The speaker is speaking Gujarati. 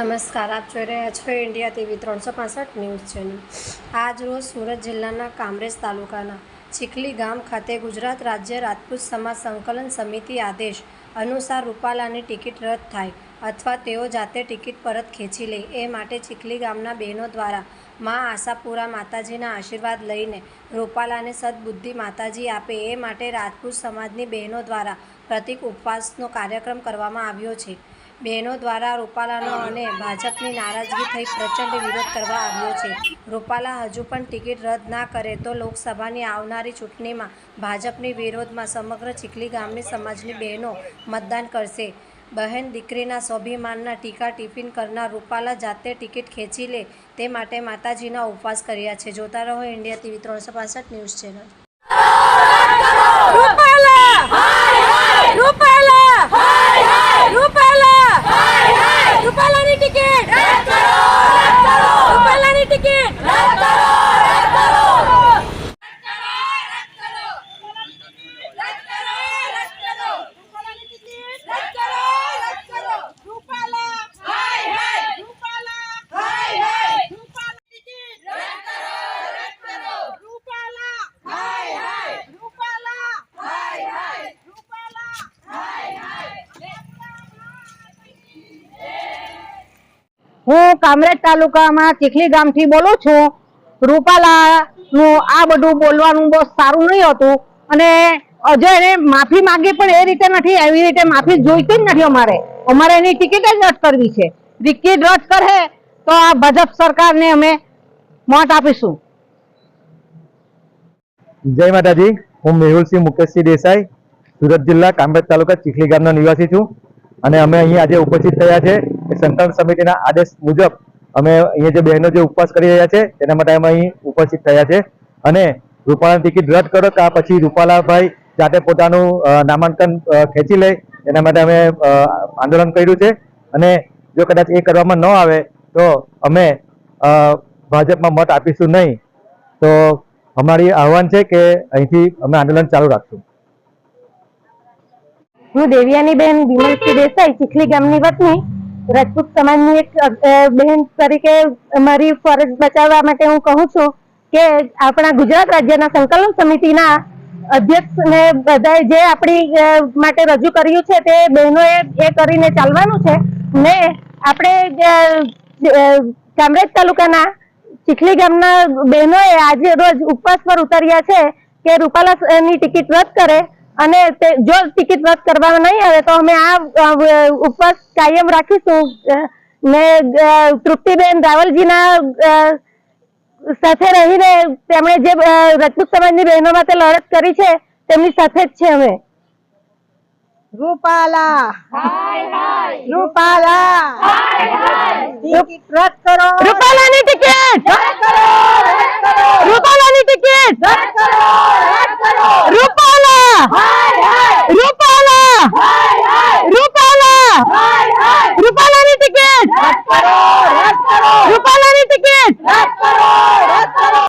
નમસ્કાર, આપ જોઈ રહ્યા છો ઇન્ડિયા ટીવી ત્રણસો પાસઠ ન્યૂઝ ચેનલ. આજ રોજ સુરત જિલ્લાના કામરેજ તાલુકાના ચીખલી ગામ ખાતે ગુજરાત રાજ્ય રાજપૂત સમાજ સંકલન સમિતિ આદેશ અનુસાર રૂપાલાની ટિકિટ રદ થાય અથવા તેઓ જાતે ટિકિટ પરત ખેંચી લે. એ માટે ચીખલી ગામના બહેનો દ્વારા મા આશાપુરા માતાજીના આશીર્વાદ લઈને રૂપાલાને સદબુદ્ધિ માતાજી આપે. એ માટે રાજપૂત સમાજની બહેનો દ્વારા પ્રતિક ઉપવાસનો કાર્યક્રમ કરવામાં આવ્યો છે. બહેનો દ્વારા રૂપાલાનો અને ભાજપની નારાજગી થઈ પ્રચંડ વિરોધ કરવા આવ્યો છે. રૂપાલા હજુ પણ ટિકિટ રદ ના કરે તો લોકસભાની આવનારી ચૂંટણીમાં ભાજપની વિરોધમાં સમગ્ર ચીખલી ગામની સમાજની બહેનો મતદાન કરશે. બહેન દીકરીના સ્વાભિમાનના ટીકા ટિફિન કરનાર રૂપાલા જાતે ટિકિટ ખેંચી લે તે માટે માતાજીના ઉપવાસ કર્યા છે. જોતા રહો ઇન્ડિયા ટીવી ત્રણસો પાસઠ ન્યૂઝ ચેનલ. રૂપાલા! રૂપાલા! હું કામરેજ તાલુકામાં ચીખલી ગામથી બોલું છું. રૂપાલા નું આ બધું બોલવાનું બહુ સારું નહીં હતું. અને અજય એને માફી માંગી પણ એ રીતે નથી, એવી રીતે માફી જોઈતી જ નથી અમારે. અમારે એની ટિકિટ જ રદ કરવી છે. ટિકિટ રદ કરે તો આ ભાજપ સરકારને અમે મત આપીશું. જય માતાજી. હું મેહુલસિંહ મુકેશસિંહ દેસાઈ, સુરત જિલ્લા કામરેજ તાલુકા ચીખલી ગામના નિવાસી છું. અને અમે અહીંયા આજે ઉપસ્થિત થયા છે. સંકલન સમિતિના આદેશ મુજબ અમે અહીંયા જે બહેનો જે ઉપવાસ કરી રહ્યા છે, તેના માટે અમે અહીં ઉપસ્થિત થયા છે. અને રૂપાલાની ટિકિટ રદ કરો કે પછી રૂપાલાભાઈ જાતે પોતાનું નામાંકન ખેંચી લે, એના માટે અમે આંદોલન કર્યું છે. અને જો કદાચ એ કરવામાં ન આવે, તો અમે ભાજપમાં મત આપીશું નહીં. તો અમારી આહવાન છે કે અહીંથી અમે આંદોલન ચાલુ રાખશું. હું દેવિયાની બેન વિમલસિંહ દેસાઈ, ચીખલી ગામની વતની રાજપૂત સમાજની એક બહેન તરીકે મારી ફરજ બચાવવા માટે હું કહું છું કે આપણા ગુજરાત રાજ્યના સંકલન સમિતિના અધ્યક્ષ ને બધાએ જે આપણી માટે રજૂ કર્યું છે તે બહેનોએ એ કરીને ચાલવાનું છે. ને આપણે કામરેજ તાલુકાના ચીખલી ગામના બહેનોએ આજે રોજ ઉપવાસ પર ઉતર્યા છે કે રૂપાલાની ટિકિટ રદ કરે. અને જો ટિકિટ રદ કરવામાં નહીં આવે તો અમે આ ઉપવાસ કાયમ રાખીશું. ને તૃપ્તિબેન રાવલજીના સાથે રહીને તેમણે જે રજપૂત સમાજની બહેનો માટે લડત કરી છે તેમની સાથે જ છે અમે. રૂપાલા. રૂપાલા. ટિકિટ રદ કરો. રૂપાલાની ટિકિટ રૂપાલાની ટિકિટ રૂપાલા રૂપાલા રૂપાલાની ટિકિટ રૂપાલાની ટિકિટ